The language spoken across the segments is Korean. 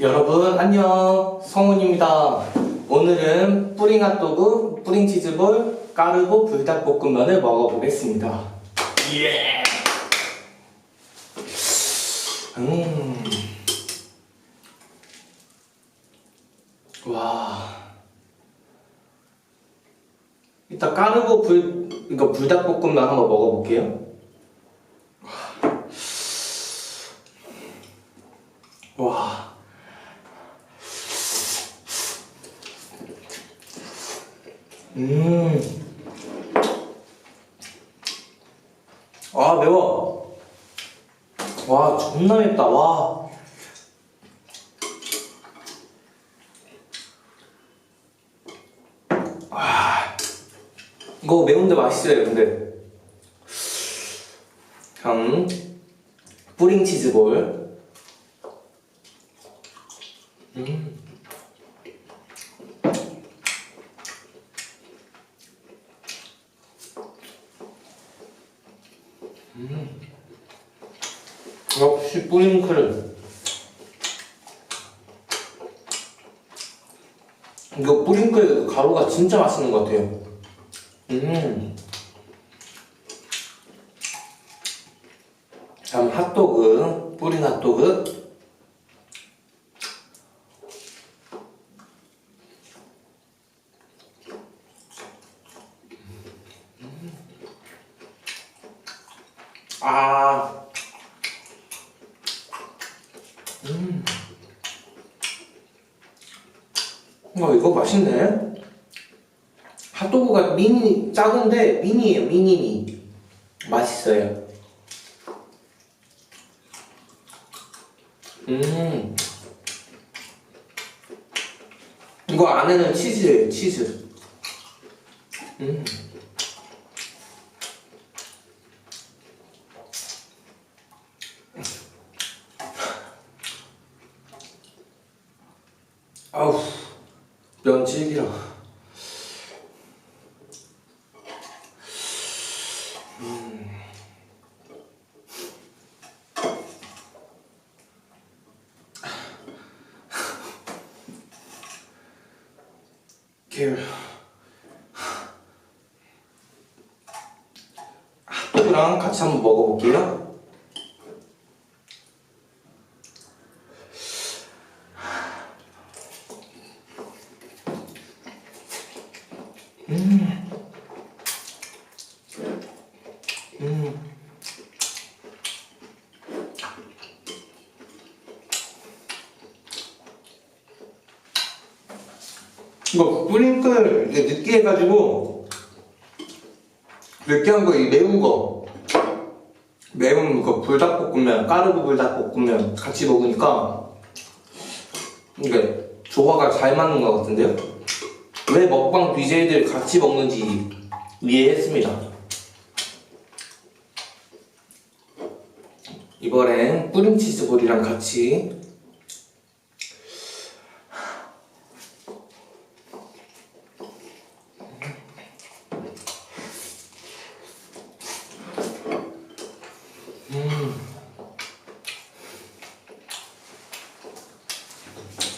여러분 안녕. 성훈입니다. 오늘은 뿌링 핫도그, 뿌링 치즈볼, 까르보 불닭볶음면을 먹어보겠습니다. 예! 음. 와. 이따 까르보 불 이거 불닭볶음면 한번 먹어볼게요. 와 음. 아, 매워. 와, 존나 맵다, 와. 아, 이거 매운데 맛있어요, 근데. 다음, 뿌링 치즈볼. 음. 역시 뿌링클 이거 뿌링클 가루가 진짜 맛있는 것 같아요. 음. 다음 핫도그 뿌린 핫도그. 아 어, 이거 맛있네. 핫도그가 미니, 작은데 미니예요, 미니미. 맛있어요. 음. 이거 안에는 치즈예요, 치즈. 음. 아우. 면 질기라. 계열. 핫도그랑 같이 한번 먹어볼게요. 이거 뿌링클 이게 느끼 해가지고 느끼한 거 이 매운 거 매운 거 불닭볶음면 까르보 불닭볶음면 같이 먹으니까 이게 조화가 잘 맞는 것 같은데요? 왜 먹방 BJ들 같이 먹는지 이해했습니다. 이번엔 뿌링치즈볼이랑 같이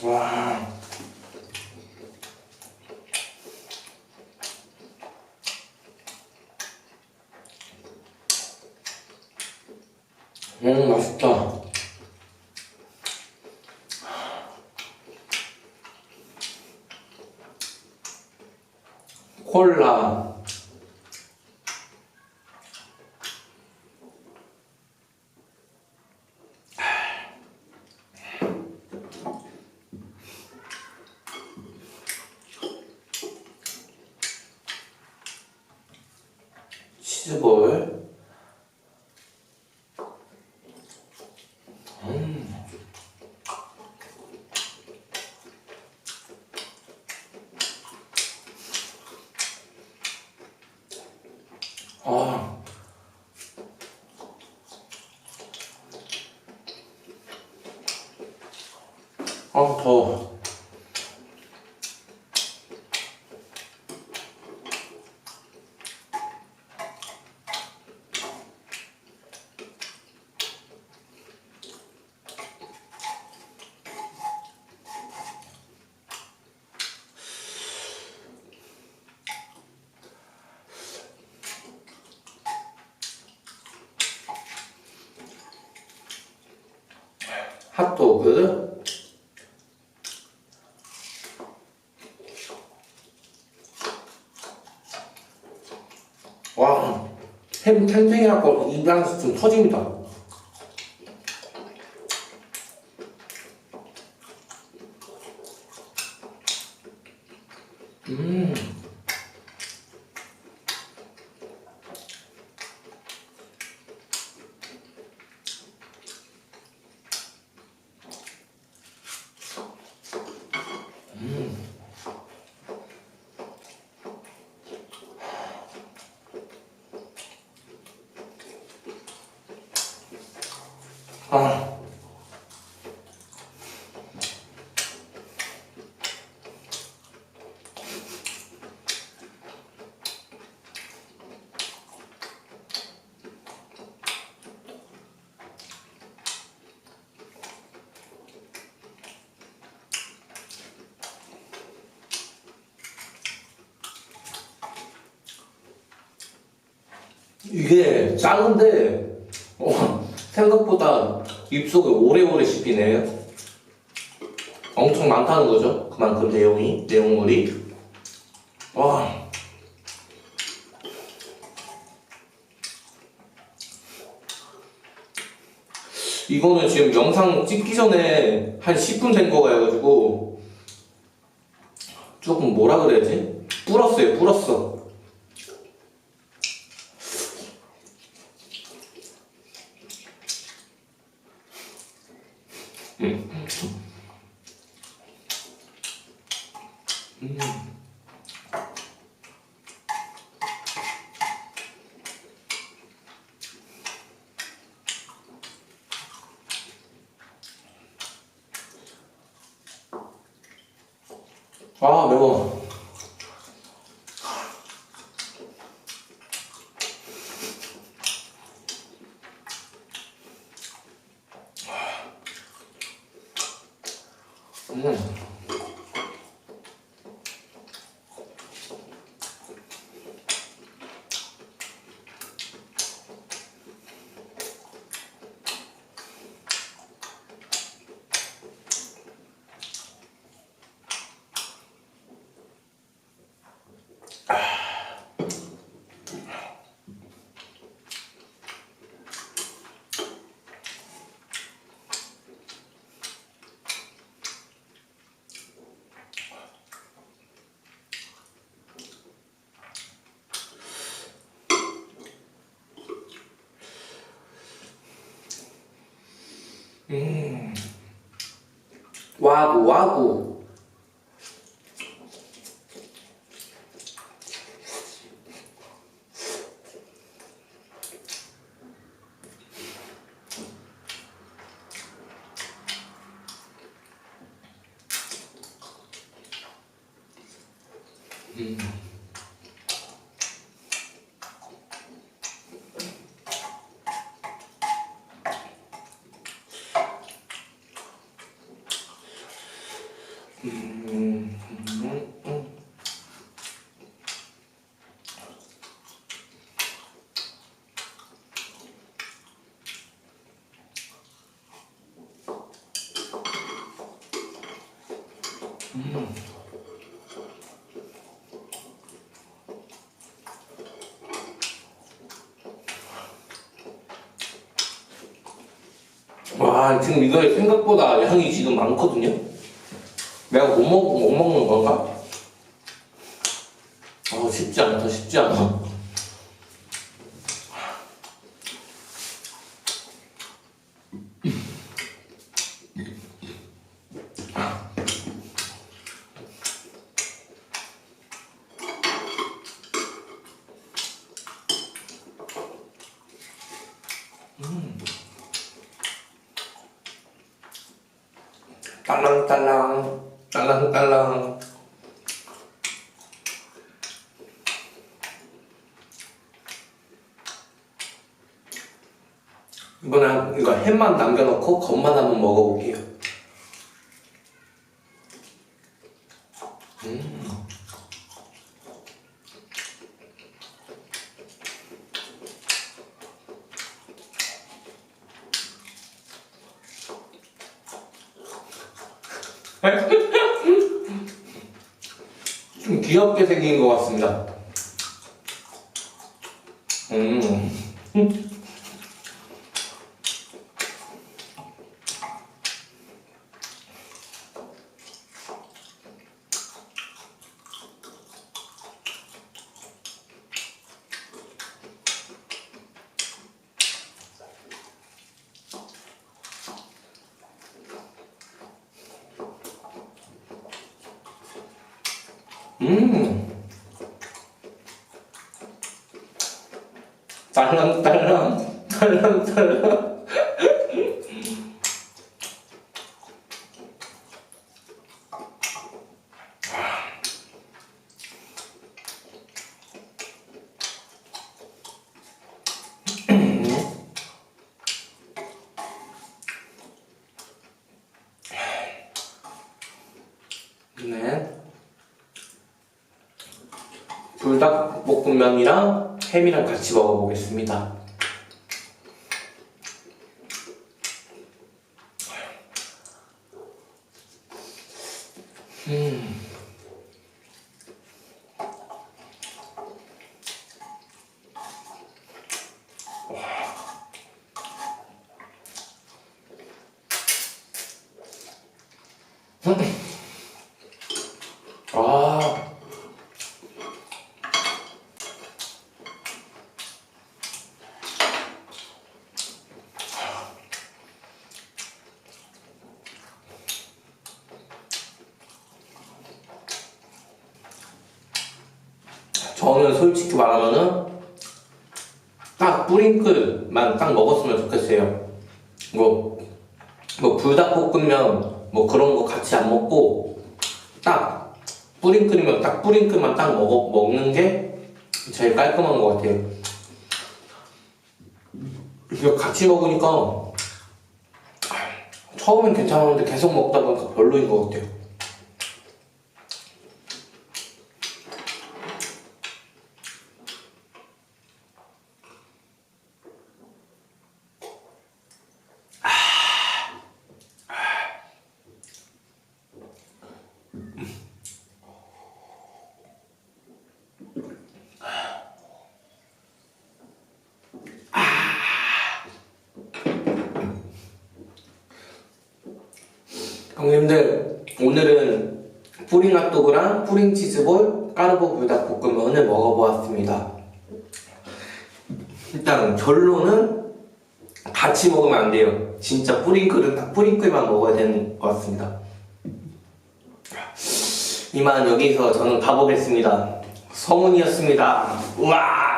와. 음, 맛있다. 콜라. 치즈볼. 아. 아, 더워. 핫도그. 와, 햄 탱탱이라고 입안에서 좀 터집니다. 음. 아. 이게 작은데 어, 생각보다 입속에 오래오래 씹히네요. 엄청 많다는 거죠. 그만큼 내용이 내용물이 와. 이거는 지금 영상 찍기 전에 한 10분 된 거가지고 조금 뭐라 그래야지? 불었어요, 불었어. 아 매워. 음. 음. 와구 와구. 음, 음, 음. 와 지금 이거 생각보다 양이 지금 많거든요. 내가 못, 먹, 못 먹는 건가? 아 쉽지 않다 쉽지 않아. 딸랑딸랑 딸랑딸랑 이번엔 이거 햄만 남겨놓고 겉만 한번 먹어볼게요. 좀 귀엽게 생긴 것 같습니다. 음. 음. 딸랑 딸랑, 딸랑 딸랑. 네. 불닭볶음면이랑 햄이랑 같이 먹어보겠습니다. 음. 아. 저는 솔직히 말하면은 딱 뿌링클만 딱 먹었으면 좋겠어요. 뭐, 뭐 불닭볶음면 뭐 그런 거 같이 안 먹고 딱 뿌링클이면 딱 뿌링클만 딱 먹어, 먹는 게 제일 깔끔한 것 같아요. 이거 같이 먹으니까 처음엔 괜찮았는데 계속 먹다 보니까 별로인 것 같아요. 형님들 오늘은 뿌링 핫도그랑 뿌링 치즈볼 까르보 불닭볶음면을 먹어보았습니다. 일단 결론은 같이 먹으면 안 돼요. 진짜 뿌링클은 딱 뿌링클만 먹어야 되는 것 같습니다. 이만 여기서 저는 가보겠습니다. 성훈이었습니다. 우와!